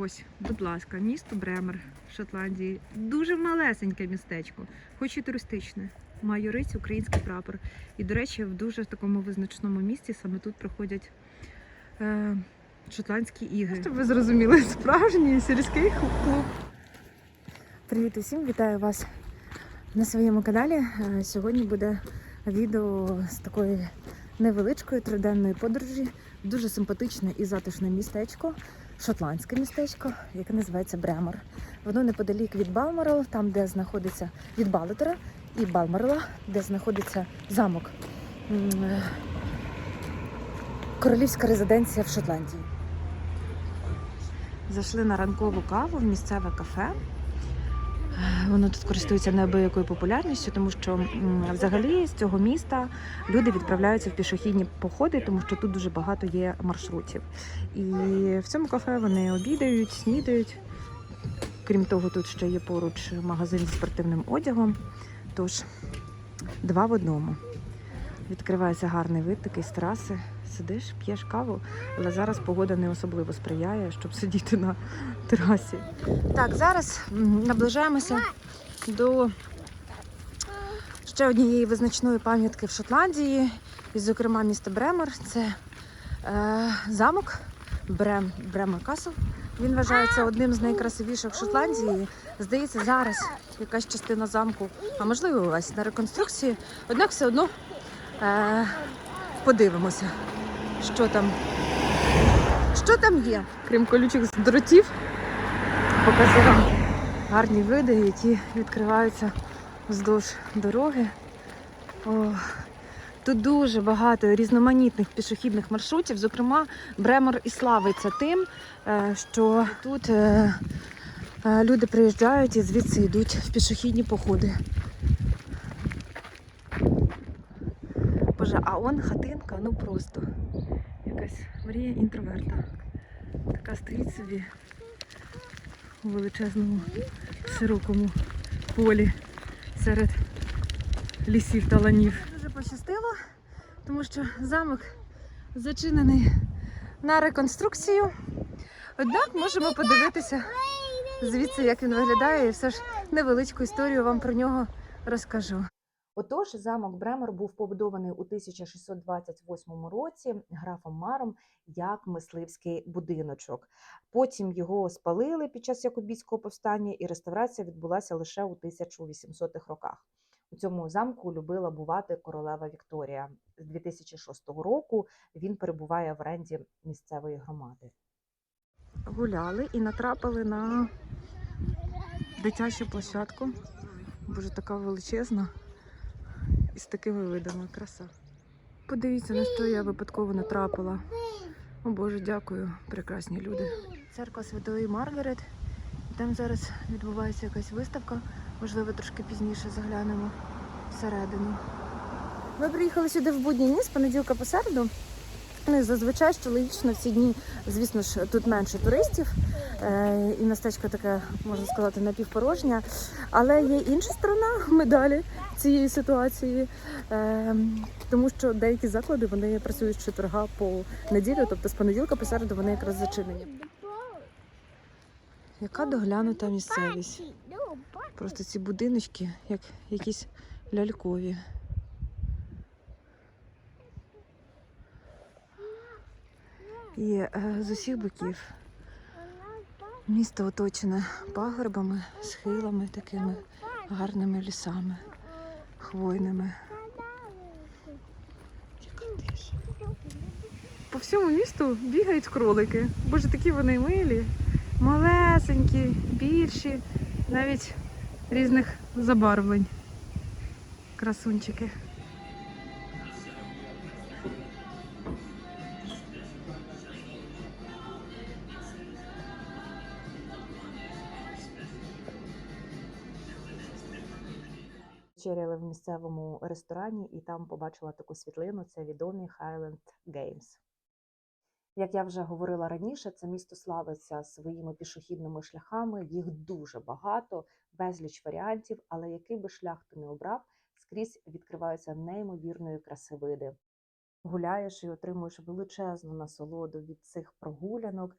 Ось, будь ласка, місто Бремер, Шотландії. Дуже малесеньке містечко, хоч і туристичне. Має рись український прапор. І, до речі, в дуже такому визначному місці саме тут проходять е, шотландські ігри. Щоб ви зрозуміли, справжній сільський клуб. Привіт усім, вітаю вас на своєму каналі. Е, Сьогодні буде відео з такої невеличкої триденної подорожі. Дуже симпатичне і затишне містечко, шотландське містечко, яке називається Бремор. Воно неподалік від Балмарел, там де знаходиться від Балетера, і Балморала, де знаходиться замок. Е, Королівська резиденція в Шотландії. Зайшли на ранкову каву в місцеве кафе. Воно тут користується неабиякою популярністю, тому що взагалі з цього міста люди відправляються в пішохідні походи, тому що тут дуже багато є маршрутів. І в цьому кафе вони обідають, снідають. Крім того, тут ще є поруч магазин зі спортивним одягом. Тож два в одному. Відкривається гарний вид такий з траси. Сидиш, п'єш каву, але зараз погода не особливо сприяє, щоб сидіти на терасі. Так, зараз наближаємося до ще однієї визначної пам'ятки в Шотландії, і, зокрема, міста Бремер. Це е, замок Брем, Бремер Касл. Він вважається одним з найкрасивіших в Шотландії. Здається, зараз якась частина замку, а можливо, увесь на реконструкції. Однак все одно е, подивимося, що там, що там є. Крім колючих дротів, Покажу вам гарні види, які відкриваються вздовж дороги. О, тут дуже багато різноманітних пішохідних маршрутів. Зокрема, Бремор і славиться тим, е, що тут е, е, люди приїжджають і звідси йдуть в пішохідні походи. А он хатинка, ну просто якась мрія інтроверта. Така стоїть собі у величезному широкому полі серед лісів та ланів. Дуже пощастило, тому що замок зачинений на реконструкцію. Однак можемо подивитися звідси, як він виглядає, і все ж невеличку історію вам про нього розкажу. Отож, замок Бремер був побудований у 1628 році графом Маром як мисливський будиночок. Потім його спалили під час Якобітського повстання, і реставрація відбулася лише у 1800-х роках. У цьому замку любила бувати королева Вікторія. З 2006 року він перебуває в оренді місцевої громади. Гуляли і натрапили на дитячу площадку. Боже, така величезна і з такими видами краса. Подивіться, на що я випадково натрапила. О Боже, дякую, прекрасні люди. Церква Святої Маргарет. Там зараз відбувається якась виставка. Можливо, трошки пізніше заглянемо всередину. Ми приїхали сюди в будні дні з понеділка по середу. Зазвичай, що логічно, в ці дні, звісно ж, тут менше туристів, е, і містечко таке, можна сказати, напівпорожнє. Але є інша сторона медалі цієї ситуації, е, тому що деякі заклади вони працюють з четверга по неділю, тобто з понеділка по середу вони якраз зачинені. Яка доглянута місцевість? Просто ці будиночки, як якісь лялькові. І е, з усіх боків місто оточене пагорбами, схилами, такими гарними лісами, хвойними. По всьому місту бігають кролики. Боже, такі вони милі, малесенькі, більші, навіть різних забарвлень. Красунчики. Вечеряли в місцевому ресторані і там побачила таку світлину. Це відомі Highland Games. Як я вже говорила раніше, це місто славиться своїми пішохідними шляхами. Їх дуже багато, безліч варіантів, але який би шлях ти не обрав, скрізь відкриваються неймовірної краси види. Гуляєш і отримуєш величезну насолоду від цих прогулянок.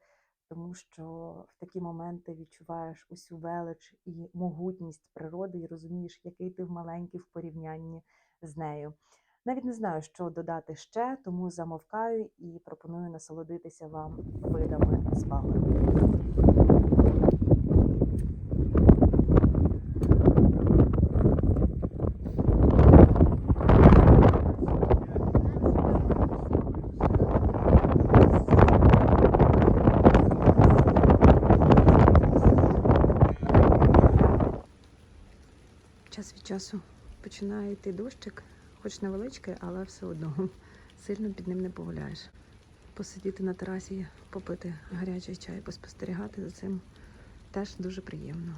Тому що в такі моменти відчуваєш усю велич і могутність природи, і розумієш, який ти маленький в порівнянні з нею. Навіть не знаю, що додати ще, тому замовкаю і пропоную насолодитися вам видами з пагорбу. Час від часу починає йти дощик, хоч невеличкий, але все одно сильно під ним не погуляєш. Посидіти на терасі, попити гарячий чай, поспостерігати за цим теж дуже приємно.